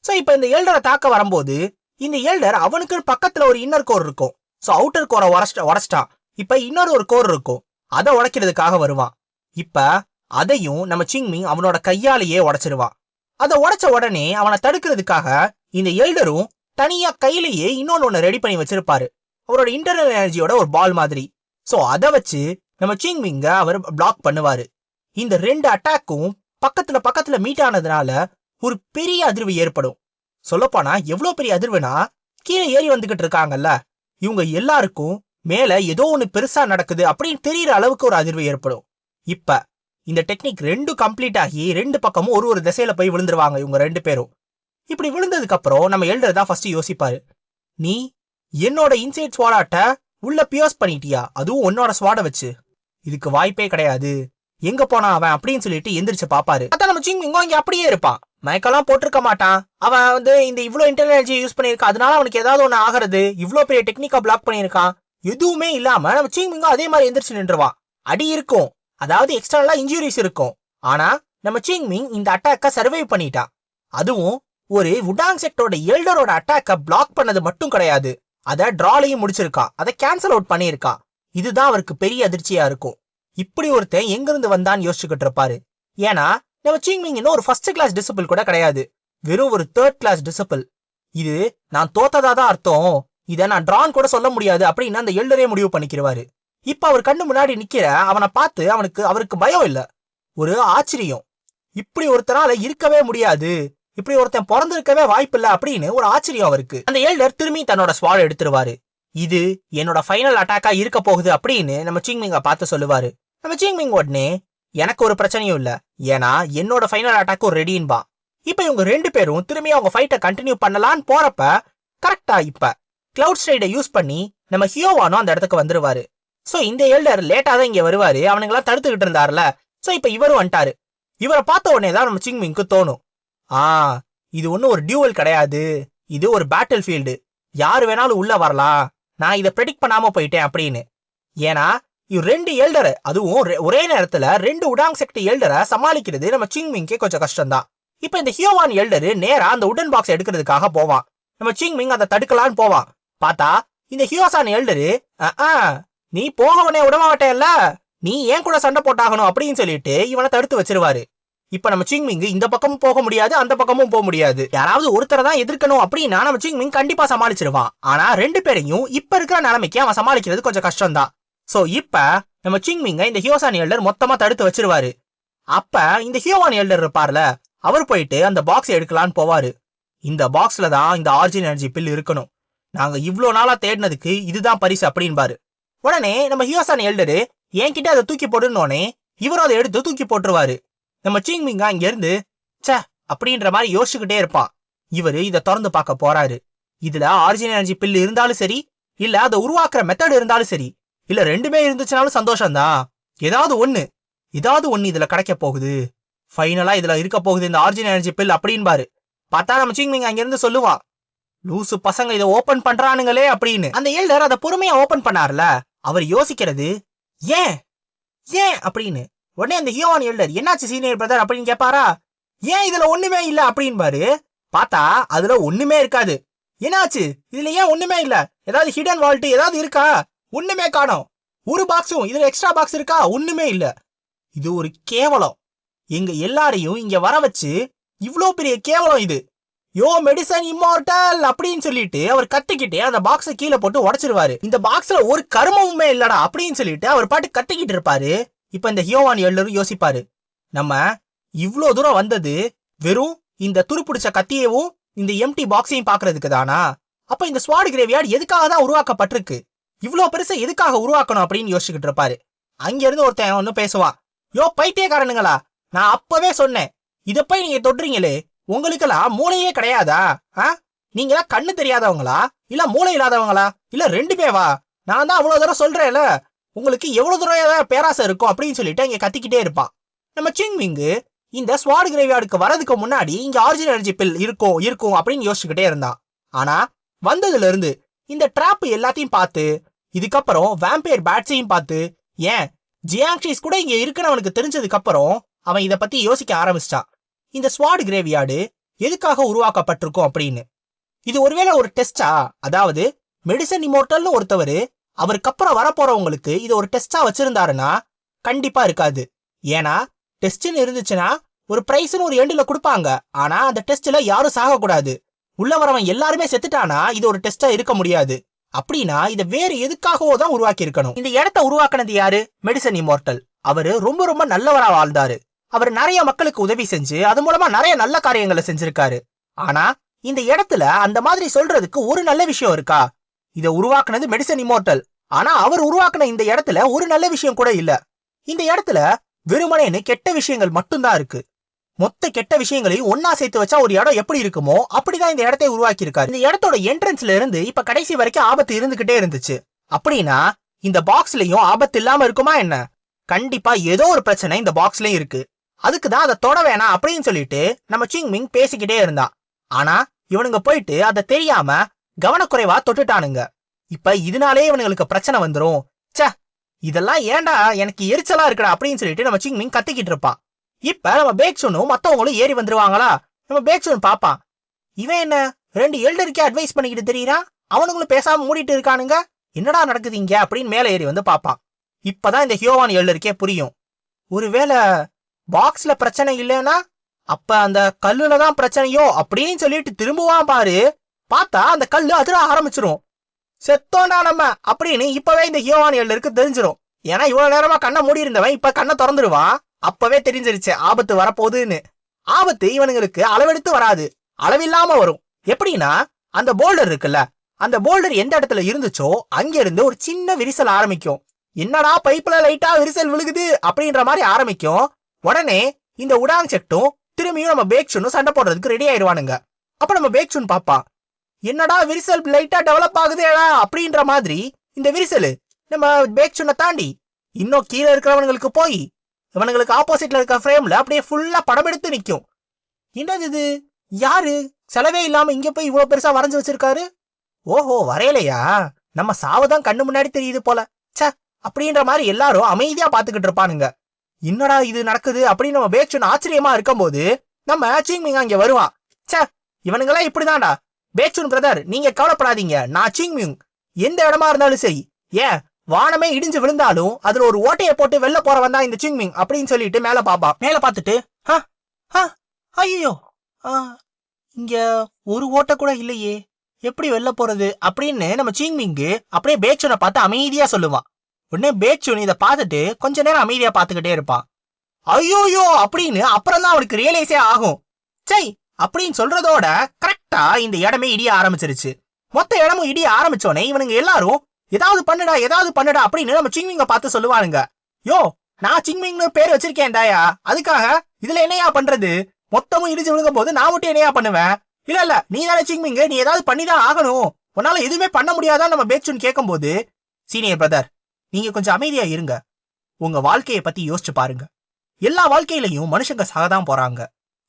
சோ இப்ப இந்த எல்டரை தாக்க வரும்போது இந்த எல்டர் அவனுக்கு பக்கத்துல ஒரு இன்னர் கோர் இருக்கும். சோ அவுட்டர் கோரை உடச்சிட்ட உடச்சிட்டான் இப்ப இன்னொரு ஒரு கோர் இருக்கும். அதை உடைக்கிறதுக்காக வருவான் இப்ப அதையும் நம்ம சிங்மிங் அவனோட கையாலேயே உடைச்சிருவான் அதை உடைச்ச உடனே அவனை தடுக்கிறதுக்காக இந்த எல்டரும் தனியா கையிலேயே இன்னொன்னு ஒண்ணு ரெடி பண்ணி வச்சிருப்பாரு. அவரோட இன்டர்னல் எனர்ஜியோட ஒரு பால் மாதிரி. சோ அதை வச்சு நம்ம சிங்மிங்க அவர் பிளாக் பண்ணுவாரு. இந்த ரெண்டு அட்டாக்கும் பக்கத்துல பக்கத்துல மீட் ஆனதுனால ஒரு பெரிய அதிர்வு ஏற்படும். சொல்லப்போனா எவ்வளவு பெரிய அதிர்வுனா கீழே ஏறி வந்துகிட்டு இருக்காங்கல்ல. இவங்க எல்லாருக்கும் மேல ஏதோ ஒன்று பெருசா நடக்குது அப்படின்னு தெரியற அளவுக்கு ஒரு அதிர்வு ஏற்படும். இப்ப இந்த டெக்னிக் ரெண்டும் கம்ப்ளீட் ஆகி ரெண்டு பக்கமும் ஒரு ஒரு திசையில போய் விழுந்துருவாங்க இவங்க ரெண்டு பேரும். இப்படி விழுந்ததுக்கு அப்புறம் நம்ம எல்டர் தான் ஃபர்ஸ்ட் யோசிப்பாரு. நீ என்னோட இன்சைட் ஸ்வாடாட்ட உள்ள பியர்ஸ் பண்ணிட்டியா? அதுவும் உன்னோட ஸ்வாட வச்சு. இதுக்கு வாய்ப்பே கிடையாது. எங்க போனா அவன் அப்படின்னு சொல்லிட்டு எந்திரிச்சு பாப்பாரு. அதான் நம்ம சிங் இங்க அப்படியே இருப்பான். மயக்கெல்லாம் போட்டிருக்க மாட்டான். அவன் வந்து இந்த இவ்வளோ இன்டர்னர்ஜி யூஸ் பண்ணியிருக்கான். அதனால அவனுக்கு ஏதாவது ஒண்ணு ஆகிறது. இவ்வளோ பெரிய டெக்னிக்கா பிளாக் பண்ணியிருக்கான். எதுவுமே இல்லாம நம்ம சிங்மிங்கும் அதே மாதிரி எந்திரிச்சு நின்றுவான். அடி இருக்கும். அதாவது எக்ஸ்டர்னலா இன்ஜுரிஸ் இருக்கும். ஆனா நம்ம சிங்மிங் இந்த அட்டாக்க சர்வை பண்ணிட்டான். அதுவும் ஒரு உடாங் செட்டோட எல்டரோட அட்டாக்கை பிளாக் பண்ணது மட்டும் கிடையாது. அத டிராலையும் முடிச்சிருக்கா. அதை கேன்சல் அவுட் பண்ணியிருக்கா. இதுதான் அவருக்கு பெரிய அதிர்ச்சியா இருக்கும். இப்படி ஒருத்தன் எங்கிருந்து வந்தான்னு யோசிச்சுக்கிட்டு இருப்பாரு. ஏன்னா நம்ம சீங்மிங் இன்னும் ஒரு ஃபர்ஸ்ட் கிளாஸ் டிசிபிள் கூட கிடையாது. வெறும் ஒரு தேர்ட் கிளாஸ் டிசிபிள் இது நான் தோத்ததா தான் அர்த்தம். இத நான் டிரான் கூட சொல்ல முடியாது அப்படின்னு அந்த எல்டரே முடிவு பண்ணிக்கிறவாரு இப்ப அவர் கண்ணு முன்னாடி நிக்கிற அவனை பார்த்து அவனுக்கு அவருக்கு பயம் இல்ல. ஒரு ஆச்சரியம். இப்படி ஒருத்தனால இருக்கவே முடியாது. இப்படி ஒருத்தன் பிறந்திருக்கவே வாய்ப்பில்ல அப்படின்னு ஒரு ஆச்சரியம் அவருக்கு. அந்த எல்டர் திரும்பி தன்னோட ஸ்வால் எடுத்துருவாரு. இது என்னோட ஃபைனல் அட்டாக்கா இருக்க போகுது அப்படின்னு நம்ம சிங்மிங்க பார்த்து சொல்லுவாரு. நம்ம சிங்மிங் உடனே எனக்கு ஒரு பிரச்சனையும் இல்ல. ஏன்னா என்னோட ஃபைனல் அட்டாக்கும் ரெடின்பா இப்ப இவங்க ரெண்டு பேரும் திரும்பி அவங்க ஃபைட்டை கண்டினியூ பண்ணலான்னு போறப்ப கரெக்டா இப்ப கிளவுட் ஸ்ட்ரைட யூஸ் பண்ணி நம்ம ஹியோவானோ அந்த இடத்துக்கு வந்துருவாரு. சோ இந்த எல்டர் லேட்டா தான் இங்க வருவாரு. அவனுங்களாம் தடுத்துக்கிட்டு இருந்தாருல. சோ இப்ப இவரும் வந்துட்டாரு. இவரை பார்த்த உடனே தான் நம்ம சிங்மிங்க்கு தோணும். ஆ இது ஒன்றும் ஒரு டியூவல் கிடையாது. இது ஒரு பேட்டில் ஃபீல்டு யார் வேணாலும் உள்ள வரலாம். நான் இதை ப்ரெடிக்ட் பண்ணாம போயிட்டேன் அப்படின்னு. ஏன்னா இவர் ரெண்டு எல்டரை அதுவும் ஒரே நேரத்துல ரெண்டு உடாங் செக்டி எல்டரை சமாளிக்கிறது நம்ம சிங்மிங்கே கொஞ்சம் கஷ்டம்தான். இப்போ இந்த ஹியோவான் எல்டரு நேரா அந்த உடன் பாக்ஸ் எடுக்கிறதுக்காக போவான். நம்ம சிங்மிங் அதை தடுக்கலான்னு போவான். பார்த்தா இந்த ஹியோசான் எல்டரு நீ போக உடனே மாட்டேல்ல நீ ஏன் கூட சண்டை போட்டாகணும் அப்படின்னு சொல்லிட்டு இவனை தடுத்து வச்சிருவாரு. இப்ப நம்ம சிங்மிங் இந்த பக்கமும் போக முடியாது அந்த பக்கமும் போக முடியாது. யாராவது ஒருத்தரை தான் எதிர்க்கணும் அப்படின்னா நம்ம சிங்மிங் கண்டிப்பா சமாளிச்சிருவான். ஆனா ரெண்டு பேரையும் இப்ப இருக்கிற நிலைமைக்கு அவன் சமாளிக்கிறது கொஞ்சம் கஷ்டம் தான் சோ இப்ப நம்ம சிங்மிங்க இந்த ஹியோசான் எல்டர் மொத்தமா தடுத்து வச்சிருவாரு. அப்ப இந்த ஹியோவான் எல்டர் இருப்பார்ல அவர் போயிட்டு அந்த பாக்ஸ் எடுக்கலான்னு போவாரு. இந்த பாக்ஸ்ல தான் இந்த ஆர்ஜின் எனர்ஜி பில் இருக்கணும். நாங்க இவ்வளோ நாளா தேடினதுக்கு இதுதான் பரிசு அப்படின்பாரு. உடனே நம்ம ஹியோசான் எல்டரு என்கிட்ட அதை தூக்கி போடுனோடனே இவரும் அதை எடுத்து தூக்கி போட்டுருவாரு. நம்ம சீங்மிங்கா இங்க இருந்து ச்சே அப்படின்ற மாதிரி யோசிச்சுக்கிட்டே இருப்பான் இவரு இதை திறந்து பார்க்க போறாரு. இதுல ஆரிஜின் எனர்ஜி பில் இருந்தாலும் சரி இல்ல அதை உருவாக்குற மெத்தட் இருந்தாலும் சரி இல்ல ரெண்டுமே இருந்துச்சுனாலும் சந்தோஷம்தான். ஏதாவது ஒண்ணு ஏதாவது ஒண்ணு இதுல கிடைக்க போகுது. ஃபைனலா இதுல இருக்க போகுது இந்த ஆரிஜின் எனர்ஜி பில் அப்படின்பாரு. பார்த்தா நம்ம சீங்மிங் அங்கிருந்து சொல்லுவான் லூசு பசங்க இதை ஓபன் பண்றானுங்களே அப்படின்னு. அந்த ஏல்டர் அதை பொறுமையா ஓபன் பண்ணார்ல. அவர் யோசிக்கிறது ஏன்? ஏன்? அப்படின்னு. உடனே அந்த ஹியோவான் எல்டர் என்னாச்சு சீனியர் பிரதர் அப்படின்னு கேட்பாரா ஏன் இதுல ஒண்ணுமே இல்ல? அப்படின்பாரு. பார்த்தா அதுல ஒண்ணுமே இருக்காது. என்னாச்சு? இதுல ஏன் ஒண்ணுமே இல்ல? ஏதாவது ஹிடன் வால்ட் ஏதாவது இருக்கா? ஒண்ணுமே காணும். ஒரு பாக்ஸும் இதுல எக்ஸ்ட்ரா பாக்ஸ் இருக்கா? ஒண்ணுமே இல்ல. இது ஒரு கேவலம். எங்க எல்லாரையும் இங்க வர வச்சு இவ்வளோ பெரிய கேவலம் இது. யோ மெடிசன் இம்மார்டல் அப்படின்னு சொல்லிட்டு அவர் கத்திக்கிட்டே அந்த பாக்ஸ கீழே போட்டு உடச்சிருவாரு. இந்த பாக்ஸ்ல ஒரு கருமமுமே இல்லடா! அப்படின்னு சொல்லிட்டு அவர் பாட்டு கத்திக்கிட்டு இருப்பாரு. இப்ப இந்த ஹியோவான் எல்லோரும் யோசிப்பாரு நம்ம இவ்ளோ தூரம் வந்தது வெறும் இந்த துருப்பிடிச்ச கத்தியவும் இந்த எம்டி பாக்ஸையும் பாக்குறதுக்கு தானா? அப்ப இந்த ஸ்வாட் கிரேவியார்ட் எதுக்காக தான் உருவாக்கப்பட்டிருக்கு? இவ்ளோ பெருசா எதுக்காக உருவாக்கணும் அப்படின்னு யோசிச்சுக்கிட்டு இருப்பாரு. அங்கிருந்து ஒருத்தன் ஒன்னும் பேசுவான் யோ பைத்தியக்காரனுங்களா நான் அப்பவே சொன்னேன் இதை போய் நீங்க தொடுறீங்களே உங்களுக்கெல்லாம் மூளையே கிடையாதா? ஆ? நீங்களா கண்ணு தெரியாதவங்களா? இல்ல மூளை இல்லாதவங்களா? இல்ல ரெண்டுமேவா நான் தான் அவ்வளவு தூரம் சொல்றேன்ல உங்களுக்கு எவ்வளவு தூரம் ஏதாவது பேராசை இருக்கும் அப்படின்னு சொல்லிட்டு இங்க கத்திக்கிட்டே இருப்பான். நம்ம சிங்மிங்கு இந்த ஸ்வாட் கிரேவியார்டுக்கு வரதுக்கு முன்னாடி இங்க ஆரிஜினல் எனர்ஜி பில் இருக்கும் இருக்கும் அப்படின்னு யோசிச்சுக்கிட்டே இருந்தான். ஆனா வந்ததுல இருந்து இந்த ட்ராப் எல்லாத்தையும் பார்த்து இதுக்கப்புறம் வேம்பையர் பேட்ஸையும் பார்த்து ஏன் ஜியாங்ஷிஸ் கூட இங்க இருக்குன்னு அவனுக்கு தெரிஞ்சதுக்கு அப்புறம் அவன் இதை பத்தி யோசிக்க ஆரம்பிச்சிட்டான். இந்த ஸ்வாட் கிரேவியார்டு எதுக்காக உருவாக்கப்பட்டிருக்கும் அப்படின்னு. இது ஒருவேளை ஒரு டெஸ்டா அதாவது மெடிசன் இமோட்டல்னு ஒருத்தவர் அவருக்கு அப்புறம் வரப்போறவங்களுக்கு இது ஒரு டெஸ்டா வச்சிருந்தாருன்னா கண்டிப்பா இருக்காது. ஏன்னா டெஸ்ட்னு இருந்துச்சுன்னா ஒரு பிரைஸ்னு ஒரு எண்டுல கொடுப்பாங்க. ஆனா அந்த டெஸ்ட்ல யாரும் சாகக்கூடாது. உள்ள வரவன் எல்லாருமே செத்துட்டானா இது ஒரு டெஸ்டா இருக்க முடியாது. அப்படின்னா இதை வேறு எதுக்காகவோ தான் உருவாக்கி இருக்கணும் இந்த இடத்த உருவாக்குனது யாரு? மெடிசன் இமோர்டல் அவரு ரொம்ப ரொம்ப நல்லவரா வாழ்ந்தாரு. அவர் நிறைய மக்களுக்கு உதவி செஞ்சு அது மூலமா நிறைய நல்ல காரியங்களை செஞ்சிருக்காரு. ஆனா இந்த இடத்துல அந்த மாதிரி சொல்றதுக்கு ஒரு நல்ல விஷயம் இருக்கா? இதை உருவாக்குனது மெடிசன் இமோர்டல் ஆனா அவர் உருவாக்குன இந்த இடத்துல ஒரு நல்ல விஷயம் கூட இல்ல. இந்த இடத்துல வெறுமனேன்னு கெட்ட விஷயங்கள் மட்டும்தான் இருக்கு. மொத்த கெட்ட விஷயங்களையும் ஒன்னா சேர்த்து வச்சா ஒரு இடம் எப்படி இருக்குமோ அப்படிதான் இந்த இடத்தை உருவாக்கி இருக்காரு இந்த இடத்தோட என்ட்ரன்ஸ்ல இருந்து இப்ப கடைசி வரைக்கும் ஆபத்து இருந்துகிட்டே இருந்துச்சு. அப்படின்னா இந்த பாக்ஸ்லயும் ஆபத்து இல்லாம இருக்குமா என்ன? கண்டிப்பா ஏதோ ஒரு பிரச்சனை இந்த பாக்ஸ்லயும் இருக்கு. அதுக்கு தான் அதை தொட வேணாம் அப்படின்னு சொல்லிட்டு நம்ம சிங்மிங் பேசிக்கிட்டே இருந்தான். ஆனா இவனுங்க போயிட்டு அதை தெரியாம கவனக்குறைவா தொட்டுட்டானுங்க. இப்ப இதனாலே இவனுங்களுக்கு பிரச்சனை வந்துரும். ச்சே இதெல்லாம் ஏன்டா எனக்கு எரிச்சலா இருக்கடா அப்படின்னு சொல்லிட்டு நம்ம சிங்மிங் கத்திக்கிட்டு இருப்பான். இப்ப நம்ம பேக்சுனும் மத்தவங்களும் ஏறி வந்துருவாங்களா? நம்ம பேக்சுன் பாப்பான். இவன் என்ன ரெண்டு எல்டருக்கே அட்வைஸ் பண்ணிக்கிட்டு தெரியறான் அவனுங்களும் பேசாம மூடிட்டு இருக்கானுங்க? என்னடா நடக்குது இங்க அப்படின்னு மேலே ஏறி வந்து பாப்பான். இப்பதான் இந்த ஹியோவான் எல்டருக்கே புரியும். ஒருவேளை பாக்ஸ்ல பிரச்சனை இல்லைன்னா அப்ப அந்த கல்லுல தான் பிரச்சனையோ அப்படின்னு சொல்லிட்டு திரும்புவான் பாரு. பார்த்தா அந்த கல்லு அதிர ஆரம்பிச்சிரும். செத்தோண்டா நம்ம அப்படின்னு இப்பவே இந்த ஹியோவான் எல்லருக்கு தெரிஞ்சிரும். ஏன்னா இவ்வளவு நேரமா கண்ணை மூடி இருந்தவன் இப்ப கண்ணை திறந்துருவான் அப்பவே தெரிஞ்சிருச்சு ஆபத்து வரப்போகுதுன்னு. ஆபத்து இவனுங்களுக்கு அளவெடுத்து வராது. அளவில்லாம வரும். எப்படின்னா அந்த போல்டர் இருக்குல்ல அந்த போல்டர் எந்த இடத்துல இருந்துச்சோ அங்க இருந்து ஒரு சின்ன விரிசல் ஆரம்பிக்கும். என்னடா பைப்ல லைட்டா விரிசல் விழுகுது அப்படின்ற மாதிரி ஆரம்பிக்கும். உடனே இந்த உடாங் செட்டும் திரும்பியும் நம்ம பேக்ஷுனும் சண்டை போடுறதுக்கு ரெடி ஆயிடுவானுங்க. அப்ப நம்ம பேக்ஷுன் பாப்பான் என்னடா விரிசல் லைட்டா டெவலப் ஆகுதேடா அப்படின்ற மாதிரி. இந்த விரிசல் நம்ம பேக்ஷுனை தாண்டி இன்னும் கீழே இருக்கிறவனுங்களுக்கு போய் இவனுங்களுக்கு ஆப்போசிட்ல இருக்க ஃப்ரேம்ல அப்படியே ஃபுல்லா படம் எடுத்து நிற்கும் என்னது இது? யாரு? செலவே இல்லாம இங்க போய் இவ்வளவு பெருசா வரைஞ்சு வச்சிருக்காரு? ஓஹோ வரையலையா? நம்ம சாவுதான் கண்ணு முன்னாடி தெரியுது போல. ச்சே அப்படின்ற மாதிரி எல்லாரும் அமைதியா பாத்துக்கிட்டு இருப்பானுங்க. என்னடா இது நடக்குது அப்படின்னு நம்ம பேக்ஷுன் ஆச்சரியமா இருக்கும்போது நம்ம சீங்மிங் அங்க வருவான். ச்சே இவனுங்களாம் இப்படிதான்டா. பேச்சுன் பிரதர் நீங்க கவலைப்படாதீங்க. நான் சிங்மிங். எந்த இடமா இருந்தாலும் சரி. ஏன் வானமே இடிஞ்சு விழுந்தாலும் அதுல ஒரு ஓட்டையை போட்டு வெளில போறவன் தான் இந்த சிங்மிங் அப்படின்னு சொல்லிட்டு மேல பாப்பா. மேல பார்த்துட்டு ஐயோ ஆ, இங்க ஒரு ஓட்டை கூட இல்லையே. எப்படி வெளில போறது? அப்படின்னு நம்ம சிங்மிங்கு அப்படியே பேச்சுனை பார்த்து அமைதியா சொல்லுவான் உடனே பேச்சுன் இதை பார்த்துட்டு கொஞ்ச நேரம் அமைதியா பார்த்துக்கிட்டே இருப்பான் ஐயோயோ! அப்படின்னு அப்புறம் தான் அவனுக்கு ரியலைஸே ஆகும். சை அப்படின்னு சொல்றதோட கரெக்டா இந்த இடமே இடிய ஆரம்பிச்சிருச்சு. மொத்த இடமும் இடிய ஆரம்பிச்சோடனே இவனுங்க எல்லாரும் ஏதாவது பண்ணுடா ஏதாவது பண்ணுடா அப்படின்னு நம்ம சிங்மிங்க பார்த்து சொல்லுவானுங்க. யோ நான் சிங்மிங்னு பேர் வச்சிருக்கேன் தாயா அதுக்காக இதுல என்னையா பண்றது? மொத்தமும் இடிச்சு விழுகும் போது நான் மட்டும் என்னையா பண்ணுவேன்? இல்ல இல்ல நீ தானே சிங்மிங்க நீ ஏதாவது பண்ணிதான் ஆகணும். உன்னால எதுவுமே பண்ண முடியாதான் நம்ம பேச்சுன்னு கேட்கும்போது சீனியர் பிரதர் நீங்க கொஞ்சம் அமைதியா இருங்க. உங்க வாழ்க்கையை பத்தி யோசிச்சு பாருங்க. எல்லா வாழ்க்கையிலையும் மனுஷங்க சாகதான் போறாங்க.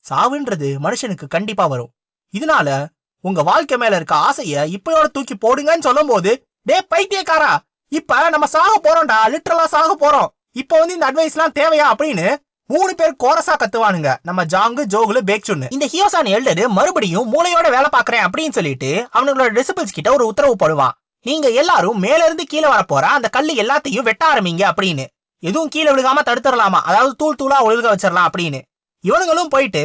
சாவுன்றது மனுஷனுக்கு கண்டிப்பா வரும். இதனால உங்க வாழ்க்கை மேல இருக்க ஆசைய இப்பயோட தூக்கி போடுங்கன்னு சொல்லும்போது டே பைத்தியக்காரா இப்ப நம்ம சாக போறோம்டா லிட்டரலா சாக போறோம். இப்ப வந்து இந்த அட்வைஸ் எல்லாம் தேவையா? அப்படின்னு மூணு பேர் கோரசா கத்துவானுங்க. நம்ம ஜாங்கு ஜோகுலு பேக்சுன்னு இந்த ஹியோசான் எல்டரு மறுபடியும் மூளையோட வேலை பாக்குறேன் அப்படின்னு சொல்லிட்டு அவனுங்களோட டிசிபிள்ஸ் கிட்ட ஒரு உத்தரவு போடுவான். நீங்க எல்லாரும் மேல இருந்து கீழே வர போற அந்த கல்லு எல்லாத்தையும் வெட்ட ஆரம்பிங்க அப்படின்னு. எதுவும் கீழே விழுகாம தடுத்துடலாமா? அதாவது தூள் தூளா ஒழுக வச்சிடலாம் அப்படின்னு. இவனுங்களும் போயிட்டு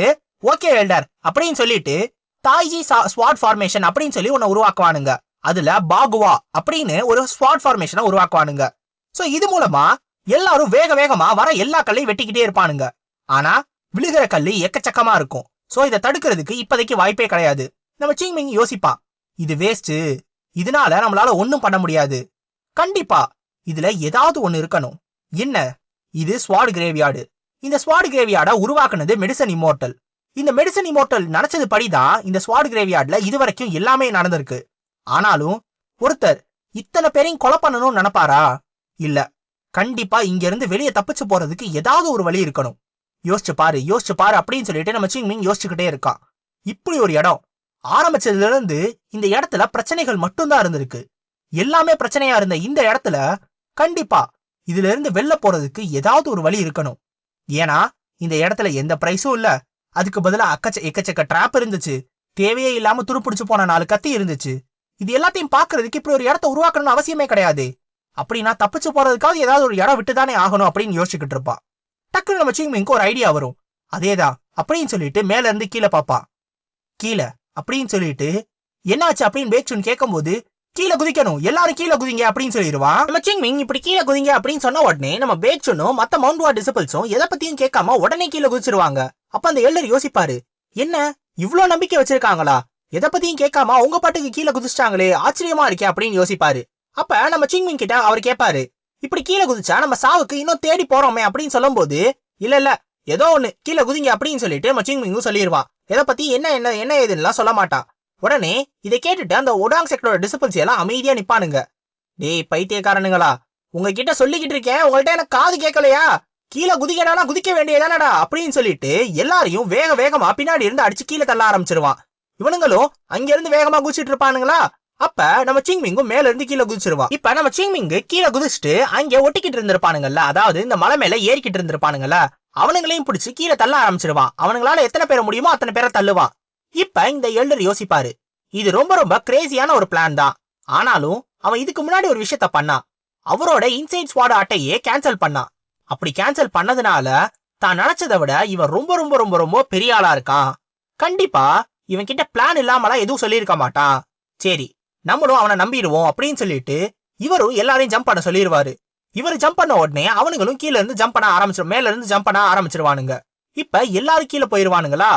ஓகே எல்டர் அப்படின்னு சொல்லிட்டு தாய்ஜி ஸ்வாட் ஃபார்மேஷன் அப்படின்னு சொல்லி ஒன்னு உருவாக்குவானுங்க. அதுல பாகுவா அப்படின்னு ஒரு ஸ்வாட் ஃபார்மேஷனை உருவாக்குவானுங்க. சோ இது மூலமா எல்லாரும் வேக வேகமா வர எல்லா கல்லையும் வெட்டிக்கிட்டே இருப்பானுங்க. ஆனா விழுகிற கல்லு எக்கச்சக்கமா இருக்கும். சோ இதை தடுக்கிறதுக்கு இப்போதைக்கு வாய்ப்பே கிடையாது. நம்ம சிங்மிங் யோசிப்பான். இது வேஸ்ட் இதனால நம்மளால ஒன்றும் பண்ண முடியாது. கண்டிப்பா இதுல ஏதாவது ஒன்று இருக்கணும். என்ன? இது ஸ்வாட் கிரேவியார்டு இந்த ஸ்வாட் கிரேவியார்டை உருவாக்குனது மெடிசன் இம்மோர்டல் இந்த மெடிசன் இம்மோர்டல் நினைச்சது படிதான் இந்த ஸ்வாட் கிரேவியார்ட்ல இதுவரைக்கும் எல்லாமே நடந்திருக்கு. ஆனாலும் ஒருத்தர் இத்தனை பேரையும் கொலை பண்ணணும்னு நினைப்பாரா? இல்ல. கண்டிப்பா இங்க இருந்து வெளியே தப்பிச்சு போறதுக்கு ஏதாவது ஒரு வழி இருக்கணும். யோசிச்சு பாரு யோசிச்சு பாரு அப்படின்னு சொல்லிட்டு நம்ம சிங்மிங் யோசிச்சுக்கிட்டே இருக்கான் இப்படி ஒரு இடம் ஆரம்பிச்சதுல இருந்து இந்த இடத்துல பிரச்சனைகள் மட்டும்தான் இருந்திருக்கு. எல்லாமே பிரச்சனையா இருந்த இந்த இடத்துல கண்டிப்பா இதுல இருந்து வெளில போறதுக்கு ஏதாவது ஒரு வழி இருக்கணும். ஏன்னா இந்த இடத்துல எந்த பிரைஸும் இல்ல. அதுக்கு பதிலா அக்கச்ச எக்கச்சக்க ட்ராப் இருந்துச்சு. தேவையே இல்லாம துருப்பிடிச்சு போன நாலு கத்தி இருந்துச்சு. இது எல்லாத்தையும் பாக்குறதுக்கு இப்படி ஒரு இடத்த உருவாக்கணும்னு அவசியமே கிடையாது. அப்படின்னா தப்பிச்சு போறதுக்காவது ஏதாவது ஒரு இடம் விட்டுதானே ஆகணும் அப்படின்னு யோசிச்சுக்கிட்டு இருப்பா. டக்குன்னு நம்ம சிங்மிங்க்கு ஒரு ஐடியா வரும். அதேதான் அப்படின்னு சொல்லிட்டு மேல இருந்து கீழே பாப்பா. கீழே அப்படின்னு சொல்லிட்டு என்னாச்சு? அப்படின்னு பேக்சுன் கேட்கும்போது கீழே குதிக்கணும். எல்லாரும் கீழே குதிங்க அப்படின்னு சொல்லிடுவான் நம்ம சிங்மிங் இப்படி கீழே குதிங்க அப்படின்னு சொன்ன உடனே நம்ம பேக்சுனும் மத்த மவுண்ட் வார் டிசிபிள்ஸும் எதை பத்தியும் கேட்காம உடனே கீழே குதிச்சிருவாங்க. அப்ப அந்த எல்லர் யோசிப்பாரு என்ன? இவ்வளவு நம்பிக்கை வச்சிருக்காங்களா? எதை பத்தியும் கேட்காம அவங்க பாட்டுக்கு கீழே குதிச்சிட்டாங்களே ஆச்சரியமா இருக்கே அப்படின்னு யோசிப்பாரு. அப்ப நம்ம சிங்மிங் கிட்ட அவர் கேட்பாரு இப்படி கீழே குதிச்சா நம்ம சாவுக்கு இன்னும் தேடி போறோமே அப்படின்னு சொல்லும்போது இல்ல இல்ல ஏதோ ஒண்ணு கீழே குதிங்க அப்படின்னு சொல்லிட்டு நம்ம சிங்மிங்கும் சொல்லிடுவான் எதை பத்தி என்ன என்ன என்ன ஏதுன்னுலாம் சொல்ல மாட்டான் உடனே இதை கேட்டுட்டு அந்த ஒடாங் செக்டரோட டிசிபிள்ஸ் எல்லாம் அமைதியா நிப்பானுங்க. டேய் பைத்தியக்காரனுங்களா உங்ககிட்ட சொல்லிக்கிட்டு இருக்கேன் உங்கள்ட்ட எனக்கு காது கேட்கலையா? கீழே குதிக்கடானா குதிக்க வேண்டியதானடா அப்படின்னு சொல்லிட்டு எல்லாரையும் வேக வேகமா பின்னாடி இருந்து அடிச்சு கீழே தள்ள ஆரம்பிச்சிருவான். இவனுங்களும் அங்க இருந்து வேகமா குதிச்சிட்டு இருப்பானுங்களா? அப்ப நம்ம சிங்மிங்கும் மேல இருந்து கீழே குதிச்சிருவா இப்ப நம்ம சிங்மிங்கு கீழே குதிச்சுட்டு அங்கே ஒட்டிக்கிட்டு இருந்திருப்பானுங்கல்ல அதாவது இந்த மலை மேல ஏறிக்கிட்டு இருந்திருப்பானுங்கல்ல அவனுங்களையும் பிடிச்சி கீழே தள்ள ஆரம்பிச்சிருவான். அவனுங்களால எத்தனை பேரை முடியுமோ அத்தனை பேரை தள்ளுவான். இப்ப இந்த எல்டர் யோசிப்பாரு. இது ரொம்ப ரொம்ப கிரேசியான ஒரு பிளான் தான். ஆனாலும் அவன் இதுக்கு முன்னாடி ஒரு விஷயத்த பண்ணான் அவரோட இன்சைட் ஸ்வாட் அட்டையே கேன்சல் பண்ணான் அப்படி கேன்சல் பண்ணதுனால தான் நினைச்சதை விட இவன் ரொம்ப ரொம்ப ரொம்ப ரொம்ப பெரிய ஆளா இருக்கான். கண்டிப்பா இவன் கிட்ட பிளான் இல்லாமலாம் எதுவும் சொல்லியிருக்க மாட்டான். சரி நம்மளும் அவனை நம்பிடுவோம் அப்படின்னு சொல்லிட்டு இவரும் எல்லாரையும் ஜம்ப் பண்ண சொல்லிடுவாரு இவர் ஜம்ப் பண்ண உடனே அவனுங்களும் கீழ இருந்து ஜம்ப் பண்ண ஆரம்பிச்சிடும் மேல இருந்து ஜம்ப் பண்ண ஆரம்பிச்சிருவானுங்க. இப்ப எல்லாரும் கீழே போயிருவானுங்களா?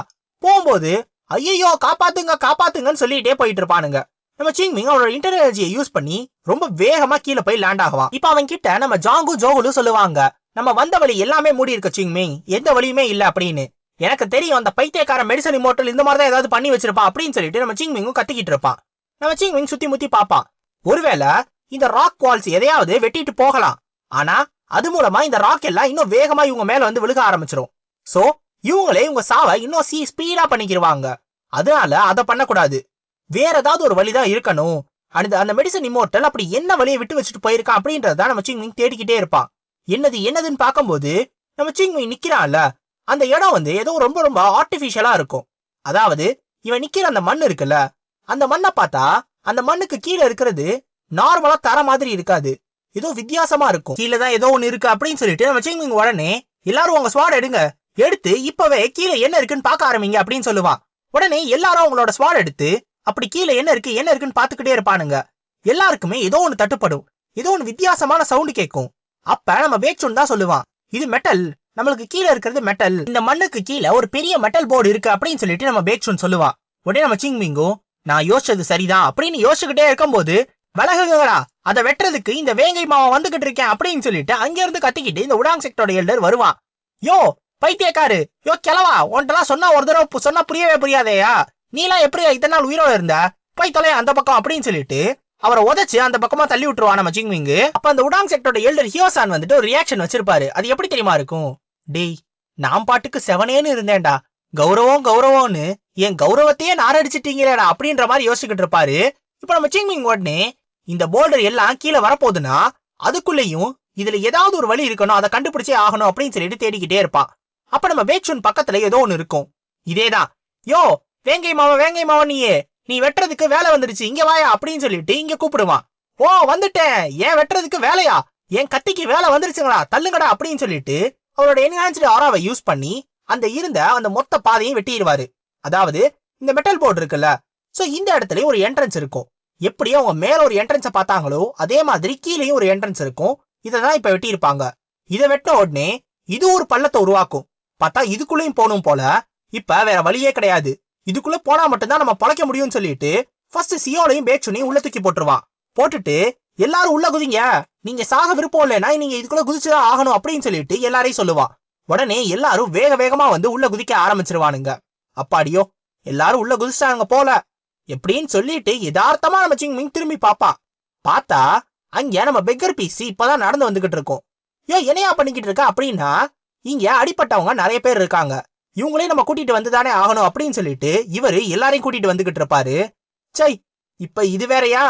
போகும்போது ஐயோ காப்பாத்துங்க காப்பாத்துங்கன்னு சொல்லிட்டே போயிட்டு இருப்பானுங்க. நம்ம சிங்மிங் அவனோட இன்டர் எனர்ஜியை யூஸ் பண்ணி ரொம்ப வேகமா கீழே போய் லேண்ட் ஆகுவான். இப்ப அவன் கிட்ட நம்ம ஜாங்கு ஜோகுலு சொல்லுவாங்க. நம்ம வந்த வழி எல்லாமே மூடி இருக்க சிங்மிங் எந்த வழியுமே இல்ல அப்படின்னு. எனக்கு தெரியும் அந்த பைத்தியக்கார மெடிசன் இமோட்டல் இந்த மாதிரி தான் ஏதாவது பண்ணி வச்சிருப்பான் அப்படின்னு சொல்லிட்டு நம்ம சிங்மிங்கும் கத்திக்கிட்டு இருப்பான். நம்ம சிங்மிங் சுத்தி முத்தி பாப்பான் ஒருவேளை இந்த ராக் வால்ஸ் எதையாவது வெட்டிட்டு போகலாம். ஆனா அது மூலமா இந்த ராக் எல்லாம் இன்னும் வேகமா இவங்க மேல வந்து விழுக ஆரம்பிச்சிரும். சோ இவங்களே உங்க சாவை இன்னும் சீ ஸ்பீடா பண்ணிக்கிடுவாங்க அதனால அதை பண்ணக்கூடாது. வேற ஏதாவது ஒரு வழிதான் இருக்கணும். அந்த அந்த மெடிசன் இமோட்டல் அப்படி என்ன வழியை விட்டு வச்சுட்டு போயிருக்கான் அப்படின்றத நம்ம சிங்மிங் தேடிக்கிட்டே இருப்பான். என்னது என்னதுன்னு பார்க்கும்போது நம்ம சிங்மிங் நிக்கிறான்ல. அந்த இடம் வந்து ஏதோ ரொம்ப ரொம்ப ஆர்டிபிஷியலா இருக்கும். அதாவது இவன் நிக்கிற அந்த மண் இருக்குல்ல அந்த மண்ணை பார்த்தா அந்த மண்ணுக்கு கீழே இருக்கிறது நார்மலா தர மாதிரி இருக்காது. ஏதோ வித்தியாசமா இருக்கும். கீழே தான் ஏதோ ஒன்னு இருக்கு அப்படின்னு சொல்லிட்டு நம்ம சிங்மிங் உடனே எல்லாரும் உங்க ஸ்வாட் எடுங்க. எடுத்து இப்பவே கீழே என்ன இருக்குன்னு பார்க்க ஆரம்பிங்க அப்படின்னு சொல்லுவான் உடனே எல்லாரும் அவங்களோட ஸ்வால் எடுத்து அப்படி கீழே என்ன இருக்கு என்ன இருக்குன்னு பாத்துக்கிட்டே இருப்பானுங்க. எல்லாருக்குமே ஏதோ ஒன்னு தட்டுப்படும். ஏதோ ஒன்னு வித்தியாசமான சவுண்டு கேட்கும் அப்ப நம்ம பேக்சுன் தான் சொல்லுவான். இது மெட்டல் நம்மளுக்கு கீழே இருக்கிறது மெட்டல் இந்த மண்ணுக்கு கீழே ஒரு பெரிய மெட்டல் போர்டு இருக்கு அப்படின்னு சொல்லிட்டு நம்ம பேக்ஷுன் சொல்லுவான் உடனே நம்ம சிங்மிங்கும் நான் யோசிச்சது சரிதான். அப்படின்னு யோசிச்சுக்கிட்டே இருக்கும்போது விலகுங்களா அதை வெட்டுறதுக்கு இந்த வேங்கை மாவன் வந்துகிட்டு இருக்கேன். அப்படின்னு சொல்லிட்டு அங்க இருந்து கத்திக்கிட்டு இந்த உடாங் செக்டோட எல்டர் வருவான். யோ பைத்தியக்காரு. யோ கிளவா உன்ட்டெல்லாம் சொன்னா ஒரு தடவை சொன்னா புரியவே புரியாதேயா? நீலாம் எப்படி இத்தனை நாள் உயிரோட இருந்த? போய் தொலை அந்த பக்கம் அப்படின்னு சொல்லிட்டு அவரை உதைச்சு அந்த பக்கமா தள்ளி விட்டுருவான் நம்ம சிங்விங்கு அப்ப அந்த உடாங் செக்டோட எல்டர் ஹியோசான் வந்துட்டு ஒரு ரியாக்ஷன் வச்சிருப்பாரு. அது எப்படி தெரியுமா இருக்கும்? டேய் நான் பாட்டுக்கு செவனேன்னு இருந்தேன்டா. கௌரவம் கௌரவம்னு என் கௌரவத்தையே நாரடிச்சிட்டீங்களேடா அப்படின்ற மாதிரி யோசிச்சுக்கிட்டு இருப்பாரு. இப்ப நம்ம சிங்மிங் உடனே இந்த போல்டர் எல்லாம் கீழே வரப்போகுதுன்னா அதுக்குள்ளேயும் இதுல ஏதாவது ஒரு வழி இருக்கணும் அதை கண்டுபிடிச்சே ஆகணும் அப்படின்னு சொல்லிட்டு தேடிக்கிட்டே இருப்பான். அப்ப நம்ம பேச்சுன் பக்கத்துல ஏதோ ஒன்னு இருக்கும். இதேதான் யோ வேங்கை மாவன் வேங்கை மாவன் நீயே. நீ வெட்டுறதுக்கு வேலை வந்துருச்சு. இங்க வாயா அப்படின்னு சொல்லிட்டு இங்க கூப்பிடுவான். ஓ வந்துட்டேன். ஏன் வெட்டுறதுக்கு வேலையா? என் கத்திக்கு வேலை வந்துருச்சுங்களா? தள்ளுங்கடா அப்படின்னு சொல்லிட்டு அவரோட என்ஹான்ஸ்டு ஆராவை யூஸ் பண்ணி அந்த இருந்த அந்த மொத்த பாதையும் வெட்டிடுவாரு. அதாவது இந்த மெட்டல் போர்டு இருக்குல்ல. சோ இந்த இடத்துலயும் ஒரு என்ட்ரன்ஸ் இருக்கும். எப்படி அவங்க மேல ஒரு என்ட்ரன்ஸ பார்த்தாங்களோ அதே மாதிரி கீழேயும் ஒரு என்ட்ரன்ஸ் இருக்கும். இதை தான் இப்ப வெட்டியிருப்பாங்க. இதை வெட்ட உடனே இது ஒரு பள்ளத்தை உருவாக்கும். பார்த்தா இதுக்குள்ளேயும் போகணும் போல. இப்ப வேற வழியே கிடையாது. இதுக்குள்ள போனா மட்டும்தான் நம்ம பழைக்க முடியும்னு சொல்லிட்டு ஃபர்ஸ்ட் சியோலையும் பேச்சுனையும் உள்ள தூக்கி போட்டுருவான். போட்டுட்டு எல்லாரும் உள்ள குதிங்க. நீங்க சாக விருப்பம் இல்லைன்னா நீங்க இதுக்குள்ள குதிச்சுதான் ஆகணும் அப்படின்னு சொல்லிட்டு எல்லாரையும் சொல்லுவான். உடனே எல்லாரும் வேக வேகமா வந்து உள்ள குதிக்க ஆரம்பிச்சிருவானுங்க. அப்பாடியோ எல்லாரும் உள்ள குதிச்சாங்க போல. எப்படின்னு சொல்லிட்டு யதார்த்தமா நம்ம சிங்மிங் திரும்பி பாப்பா. பார்த்தா அங்க நம்ம பெக்கர் பீசி இப்பதான் நடந்து வந்துகிட்டு இருக்கோம். யோ என்னையா பண்ணிக்கிட்டு இருக்க அப்படின்னா இங்க அடிப்பட்டவங்க நிறைய பேர் இருக்காங்க. இவங்களையும் நம்ம கூட்டிட்டு வந்துதானே ஆகணும் அப்படின்னு சொல்லிட்டு இவரு எல்லாரையும் கூட்டிட்டு வந்துகிட்டு இருப்பாரு. சை இப்ப இது வேறயா?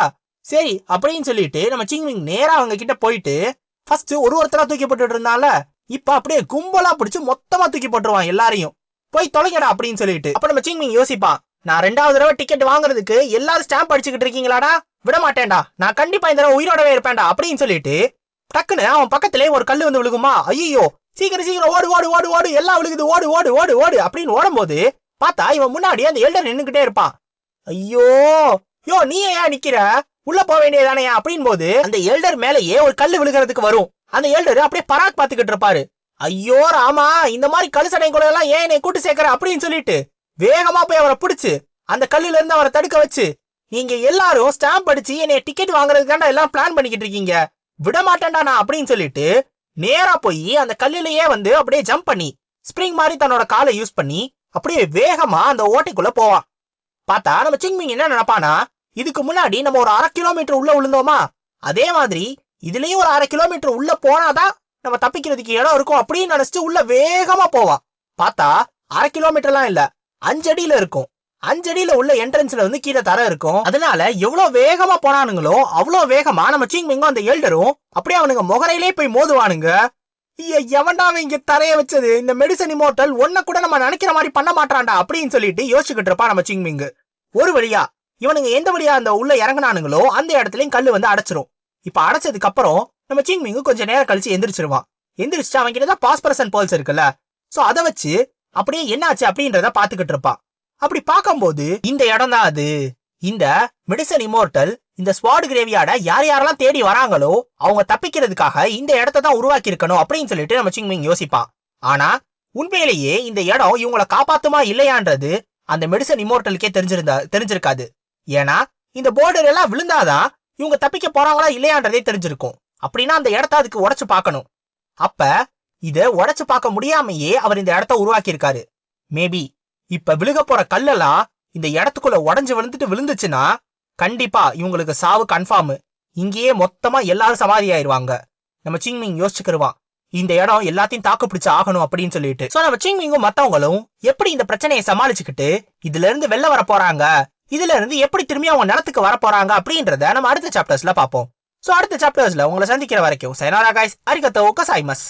சரி அப்படின்னு சொல்லிட்டு நம்ம சிங்மிங் நேரா அவங்க கிட்ட போயிட்டு ஃபர்ஸ்ட் ஒரு ஒருத்தரா தூக்கி போட்டுட்டு இருந்தால இப்ப அப்படியே கும்பலா பிடிச்சு மொத்தமா தூக்கி போட்டுருவான் எல்லாரையும். போய் தொலைங்கடா அப்படின்னு சொல்லிட்டு. அப்ப நம்ம சிங்மிங் யோசிப்பான் நான் ரெண்டாவது தடவை டிக்கெட் வாங்குறதுக்கு எல்லாரும் ஸ்டாம்ப் அடிச்சுக்கிட்டு இருக்கீங்களாடா? விட மாட்டேன்டா. நான் கண்டிப்பா இந்த தடவை உயிரோடவே இருப்பேன்டா. அப்படின்னு சொல்லிட்டு டக்குன்னு அவன் பக்கத்திலே ஒரு கல் வந்து விழுகுமா? ஐயோ சீக்கிரம் சீக்கிரம் ஓடு ஓடு ஓடு ஓடு. எல்லாம் விழுகுது. ஓடு ஓடு ஓடு ஓடு அப்படின்னு ஓடும்போது பார்த்தா இவன் முன்னாடி அந்த எல்டர் நின்னுகிட்டே இருப்பான் ஐயோ யோ நீ ஏன் நிக்கிற? உள்ள போக வேண்டியதானே அப்படின்னு போது அந்த எல்டர் மேலேயே ஒரு கல் விழுகிறதுக்கு வரும். அந்த எல்டர் அப்படியே பராக் பார்த்துக்கிட்டு இருப்பாரு. ஐயோ ராமா இந்த மாதிரி கழுசடை கூட எல்லாம் ஏன் என்னை கூட்டு சேர்க்கற அப்படின்னு சொல்லிட்டு வேகமா போய் அவரை பிடிச்சு அந்த கல்லுல இருந்து அவரை தடுக்க வச்சு நீங்க எல்லாரும் ஸ்டாம்ப் அடிச்சு என்னைய டிக்கெட் வாங்குறதுக்காண்டா எல்லாம் பிளான் பண்ணிக்கிட்டு இருக்கீங்க. விட மாட்டேன்டா நான் அப்படின்னு சொல்லிட்டு நேரா போய் அந்த கல்லுலயே வந்து அப்படியே ஜம்ப் பண்ணி ஸ்ப்ரிங் மாதிரி தன்னோட காலை யூஸ் பண்ணி அப்படியே வேகமா அந்த ஓட்டைக்குள்ள போவான் பார்த்தா நம்ம சிங்மிங் என்ன நினைப்பானா இதுக்கு முன்னாடி நம்ம ஒரு அரை கிலோமீட்டர் உள்ள விழுந்தோமா? அதே மாதிரி இதுலயும் ஒரு அரை கிலோமீட்டர் உள்ள போனாதான் நம்ம தப்பிக்கிறதுக்கு இடம் இருக்கும் அப்படின்னு நினைச்சிட்டு உள்ள வேகமா போவான் பார்த்தா அரை கிலோமீட்டர்லாம் இல்ல அஞ்சடியில இருக்கும். அஞ்சு அடியில உள்ள என்ட்ரன்ஸ்ல வந்து கீழே தர இருக்கும். அதனால எவ்வளவு வேகமா போனானுங்களோ அவ்வளவு வேகமா நம்ம சிங்மிங்கும் அந்த எல்டரும் அப்படியே அவனுங்க முகரையிலே போய் மோதுவானுங்க. ஐய, எவன்டா இங்க தரைய வச்சது? இந்த மெடிசன் இமோட்டல் ஒன்ன கூட நம்ம நினைக்கிற மாதிரி பண்ண மாட்டான்டா அப்படின்னு சொல்லிட்டு யோசிச்சுக்கிட்டு இருப்பான் நம்ம சிங்மிங் ஒரு வழியா இவனுங்க எந்த வழியா அந்த உள்ள இறங்குனானுங்களோ அந்த இடத்துலயும் கல்லு வந்து அடைச்சிரும். இப்ப அடைச்சதுக்கு அப்புறம் நம்ம சிங்மிங் கொஞ்ச நேரம் கழிச்சு எந்திரிச்சிருவான். எந்திரிச்சு அவன் கிட்ட பாஸ்பரசன் போல்ஸ் இருக்குல்ல. சோ அதை வச்சு அப்படியே என்னாச்சு அப்படின்றத பாத்துக்கிட்டு இருப்பான். அப்படி பார்க்கும்போது இந்த இடம் தான் அது. இந்த மெடிசன் இமோர்டல் இந்த ஸ்வாட் கிரேவியாட யார் யாரெல்லாம் தேடி வராங்களோ அவங்க தப்பிக்கிறதுக்காக இந்த இடத்த தான் உருவாக்கி இருக்கணும் அப்படின்னு சொல்லிட்டு நம்ம சிங்மிங் யோசிப்பான். ஆனா உண்மையிலேயே இந்த இடம் இவங்களை காப்பாத்துமா இல்லையான்றது அந்த மெடிசன் இமோர்டலுக்கே தெரிஞ்சிருந்தா தெரிஞ்சிருக்காது. ஏன்னா இந்த போர்டர் எல்லாம் விழுந்தாதான் இவங்க தப்பிக்க போறாங்களா இல்லையான்றதே தெரிஞ்சிருக்கும். அப்படின்னா அந்த இடத்த அதுக்கு உடைச்சு பார்க்கணும். அப்ப இத உடைச்சு பார்க்க முடியாமையே அவர் இந்த இடத்த உருவாக்கி இருக்காரு மேபி இப்ப விழுக போற கல்லெல்லாம் இந்த இடத்துக்குள்ள உடஞ்சு விழுந்துட்டு விழுந்துச்சுன்னா கண்டிப்பா இவங்களுக்கு சாவு கன்ஃபார்ம் இங்கேயே மொத்தமா எல்லாரும் சமாதி ஆயிருவாங்க நம்ம சிங்மிங் யோசிச்சுக்கிருவான். இந்த இடம் எல்லாத்தையும் தாக்கு பிடிச்சு ஆகணும் அப்படின்னு சொல்லிட்டு. சோ நம்ம சிங்மிங்கும் மத்தவங்களும் எப்படி இந்த பிரச்சனையை சமாளிச்சுக்கிட்டு இதுல இருந்து வெளில வர போறாங்க? இதுல இருந்து எப்படி திரும்பி அவங்க நிலத்துக்கு வர போறாங்க அப்படின்றத நம்ம அடுத்த சாப்டர்ஸ்ல பாப்போம் சோ அடுத்த சாப்டர்ஸ்ல உங்களை சந்திக்கிற வரைக்கும் சைனாரா காய்ஸ் அரிகத்தோ கசாய்மஸ்